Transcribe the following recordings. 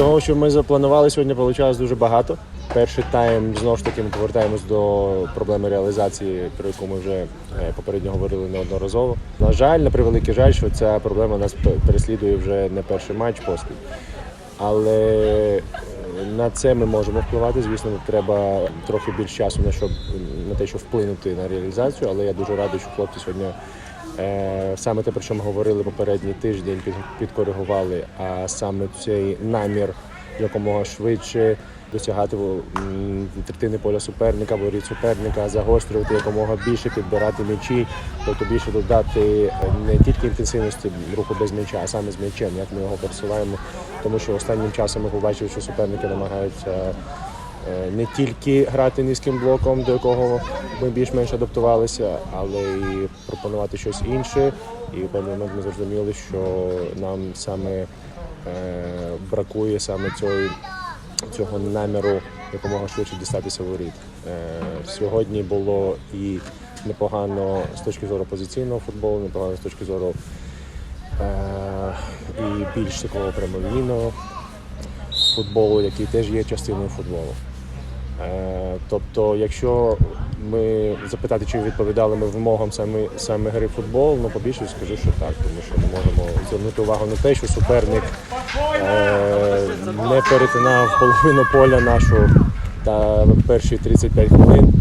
Того, що ми запланували сьогодні, вийшло дуже багато. Перший тайм знову ж таки ми повертаємось до проблеми реалізації, про яку ми вже е, попередньо говорили неодноразово. На жаль, на превеликий жаль, що ця проблема нас переслідує вже не перший матч поспіль. Але е, на це ми можемо впливати. Звісно, треба трохи більш часу на щоб на те, щоб вплинути на реалізацію. Але я дуже радий, що хлопці сьогодні саме те, про що ми говорили попередній тиждень, під, підкоригували. А саме цей намір якомога швидше досягати третини поля суперника, воріт суперника, загострювати якомога більше, підбирати м'ячі, тобто більше додати е, не тільки інтенсивності руху без м'яча, а саме з м'ячем, як ми його пересуваємо. Тому що останнім часом ми побачили, що суперники намагаються е, не тільки грати низьким блоком, до якого ми більш-менш адаптувалися, але й пропонувати щось інше. І в певний момент ми зрозуміли, що нам саме е, бракує саме цієї цього наміру якомога швидше дістатися воріт. Е, сьогодні було і непогано з точки зору позиційного футболу, непогано з точки зору е, і більш такого прямолінійного футболу, який теж є частиною футболу. Е, тобто, якщо ми запитати, чи відповідали ми вимогам саме, саме гри футбол, ну побільше скажу, що так, тому що ми можемо звернути увагу на те, що суперник е, не перетинав половину поля нашу та перші 35 хвилин.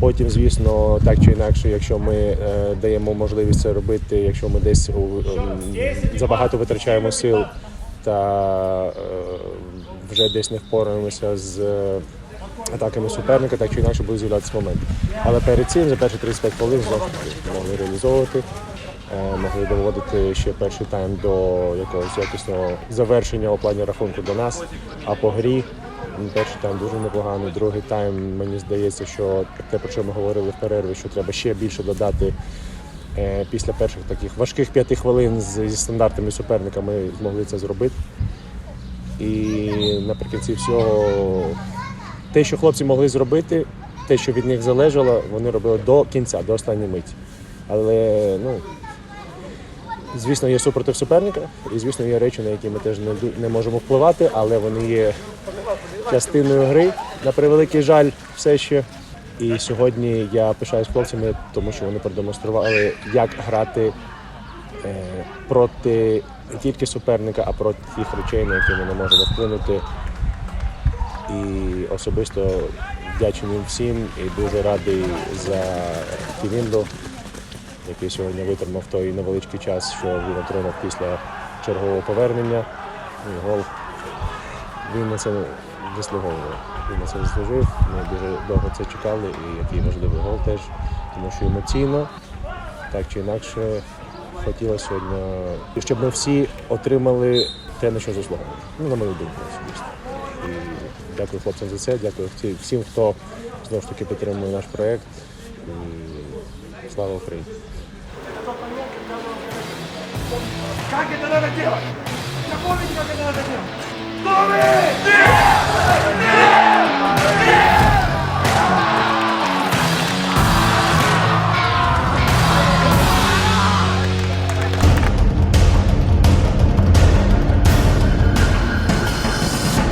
Потім, звісно, так чи інакше, якщо ми е, даємо можливість це робити, якщо ми десь у, е, забагато витрачаємо сил та е, вже десь не впораємося з атаками суперника, так чи інакше буде з'являтися момент. Але перед цим за перші 35 хвилин могли реалізовувати, е, могли доводити ще перший тайм до якогось якісного завершення у плані рахунку до нас. А по грі перший тайм дуже непоганий. Другий тайм мені здається, що те, про що ми говорили в перерві, що треба ще більше додати. Е, Після перших таких важких п'яти хвилин зі стандартами суперника ми змогли це зробити. І наприкінці всього, те, що хлопці могли зробити, те, що від них залежало, вони робили до кінця, до останньої миті. Але ну, звісно, є супротив суперника, і звісно, є речі, на які ми теж не, не можемо впливати, але вони є частиною гри. На превеликий жаль, все ще. І сьогодні я пишаюсь хлопцями, тому що вони продемонстрували, як грати е, проти не тільки суперника, а проти тих речей, на які ми не можемо вплинути. І особисто вдячний їм всім і дуже радий за Ківінду, який сьогодні витримав той невеличкий час, що він отримав після чергового повернення. І гол він на це заслуговував. Він на це заслужив. Ми дуже довго це чекали, і який важливий гол теж, тому що емоційно, так чи інакше, хотілося сьогодні, щоб ми всі отримали те, на що заслуговували. Ну, на мою думку, особисто. І дякую хлопцям за це, дякую всі- всім, хто знову ж таки підтримує наш проєкт. І слава Україні! Как это надо делать? Запомните, как это надо делать. Готовы?